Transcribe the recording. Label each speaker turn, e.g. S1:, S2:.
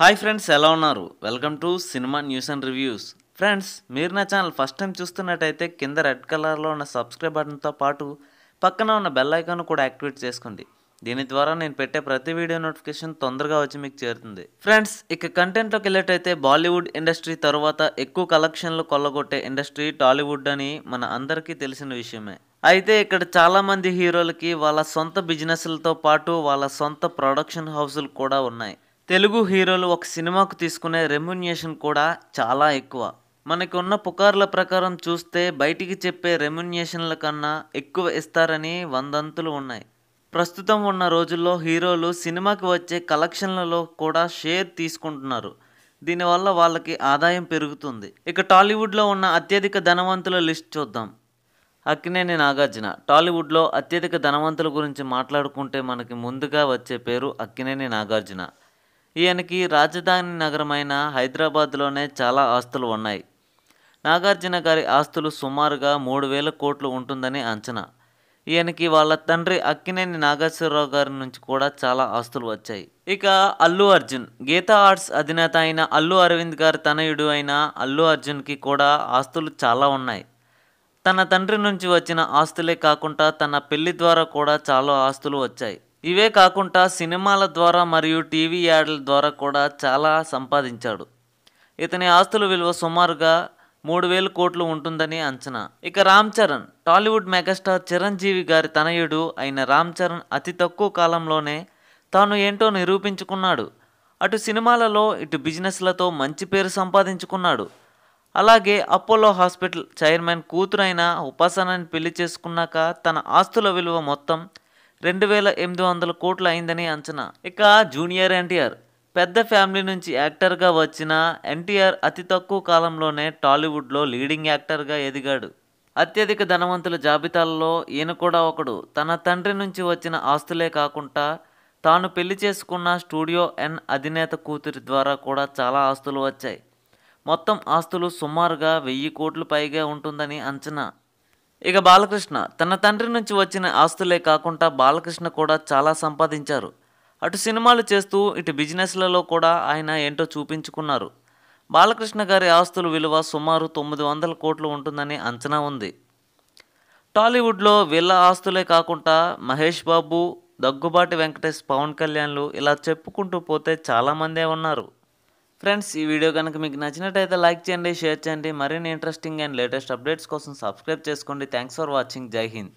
S1: Hi friends ఎలా ఉన్నారు? Welcome to cinema news and reviews. Friends మీరు నా ఛానల్ ఫస్ట్ టైం చూస్తున్నట్టయితే కింద రెడ్ కలర్లో ఉన్న సబ్స్క్రైబ్ బటన్తో పాటు పక్కన ఉన్న బెల్ ఐకాన్ కూడా యాక్టివేట్ చేసుకోండి. దీని ద్వారా నేను పెట్టే ప్రతి వీడియో నోటిఫికేషన్ తొందరగా వచ్చి మీకు చేరుతుంది. ఫ్రెండ్స్ ఇక కంటెంట్లోకి వెళ్ళేటైతే బాలీవుడ్ ఇండస్ట్రీ తర్వాత ఎక్కువ కలెక్షన్లు కొల్లగొట్టే ఇండస్ట్రీ టాలీవుడ్ అని మన అందరికీ తెలిసిన విషయమే. అయితే ఇక్కడ చాలామంది హీరోలకి వాళ్ళ సొంత బిజినెస్లతో పాటు వాళ్ళ సొంత ప్రొడక్షన్ హౌసులు కూడా ఉన్నాయి. తెలుగు హీరోలు ఒక సినిమాకు తీసుకునే రెమ్యునేషన్ కూడా చాలా ఎక్కువ. మనకున్న ఉన్న పుకార్ల ప్రకారం చూస్తే బయటికి చెప్పే రెమ్యునేషన్ల కన్నా ఎక్కువ ఇస్తారని వందంతులు ఉన్నాయి. ప్రస్తుతం ఉన్న రోజుల్లో హీరోలు సినిమాకి వచ్చే కలెక్షన్లలో కూడా షేర్ తీసుకుంటున్నారు. దీనివల్ల వాళ్ళకి ఆదాయం పెరుగుతుంది. ఇక టాలీవుడ్లో ఉన్న అత్యధిక ధనవంతుల లిస్ట్ చూద్దాం. అక్కినేని నాగార్జున. టాలీవుడ్లో అత్యధిక ధనవంతుల గురించి మాట్లాడుకుంటే మనకి ముందుగా వచ్చే పేరు అక్కినేని నాగార్జున. ఈయనకి రాజధాని నగరమైన హైదరాబాద్లోనే చాలా ఆస్తులు ఉన్నాయి. నాగార్జున గారి ఆస్తులు సుమారుగా మూడు వేల కోట్లు ఉంటుందని అంచనా. ఈయనకి వాళ్ళ తండ్రి అక్కినేని నాగేశ్వరరావు గారి నుంచి కూడా చాలా ఆస్తులు వచ్చాయి. ఇక అల్లు అర్జున్ గీతా ఆర్ట్స్ అధినేత అయిన అల్లు అరవింద్ గారి తనయుడు అయిన అల్లు అర్జున్కి కూడా ఆస్తులు చాలా ఉన్నాయి. తన తండ్రి నుంచి వచ్చిన ఆస్తులే కాకుండా తన పెళ్ళి ద్వారా కూడా చాలా ఆస్తులు వచ్చాయి. ఇవే కాకుండా సినిమాల ద్వారా మరియు టీవీ యాడ్ల ద్వారా కూడా చాలా సంపాదించాడు. ఇతని ఆస్తుల విలువ సుమారుగా మూడు వేల కోట్లు ఉంటుందని అంచనా. ఇక రామ్ చరణ్ టాలీవుడ్ మెగాస్టార్ చిరంజీవి గారి తనయుడు అయిన రామ్ చరణ్ అతి తక్కువ కాలంలోనే తాను ఏంటో నిరూపించుకున్నాడు. అటు సినిమాలలో ఇటు బిజినెస్లతో మంచి పేరు సంపాదించుకున్నాడు. అలాగే అపోలో హాస్పిటల్ చైర్మన్ కూతురైన ఉపాసనని పెళ్ళి చేసుకున్నాక తన ఆస్తుల విలువ మొత్తం రెండు వేల ఎనిమిది వందల కోట్లు అయిందని అంచనా. ఇక జూనియర్ ఎన్టీఆర్. పెద్ద ఫ్యామిలీ నుంచి యాక్టర్గా వచ్చిన ఎన్టీఆర్ అతి తక్కువ కాలంలోనే టాలీవుడ్లో లీడింగ్ యాక్టర్గా ఎదిగాడు. అత్యధిక ధనవంతుల జాబితాలలో ఈయన కూడా ఒకడు. తన తండ్రి నుంచి వచ్చిన ఆస్తులే కాకుండా తాను పెళ్ళి చేసుకున్న స్టూడియో ఎన్ అధినేత కూతురి ద్వారా కూడా చాలా ఆస్తులు వచ్చాయి. మొత్తం ఆస్తులు సుమారుగా వెయ్యి కోట్లు పైగా ఉంటుందని అంచనా. ఇక బాలకృష్ణ తన తండ్రి నుంచి వచ్చిన ఆస్తులే కాకుండా బాలకృష్ణ కూడా చాలా సంపాదించారు. అటు సినిమాలు చేస్తూ ఇటు బిజినెస్లలో కూడా ఆయన ఏంటో చూపించుకున్నారు. బాలకృష్ణ గారి ఆస్తుల విలువ సుమారు తొమ్మిది వందల కోట్లు ఉంటుందని అంచనా ఉంది. టాలీవుడ్లో వీళ్ళ ఆస్తులే కాకుండా మహేష్ బాబు దగ్గుబాటి వెంకటేష్ పవన్ కళ్యాణ్లు ఇలా చెప్పుకుంటూ పోతే చాలామందే ఉన్నారు. ఫ్రెండ్స్ ఈ వీడియో కనుక మీకు నచ్చినట్టయితే లైక్ చేయండి షేర్ చేయండి. మరిన్ని ఇంట్రెస్టింగ్ అండ్ లేటెస్ట్ అప్డేట్స్ కోసం సబ్స్క్రైబ్ చేసుకోండి. Thanks for watching Jai Hind.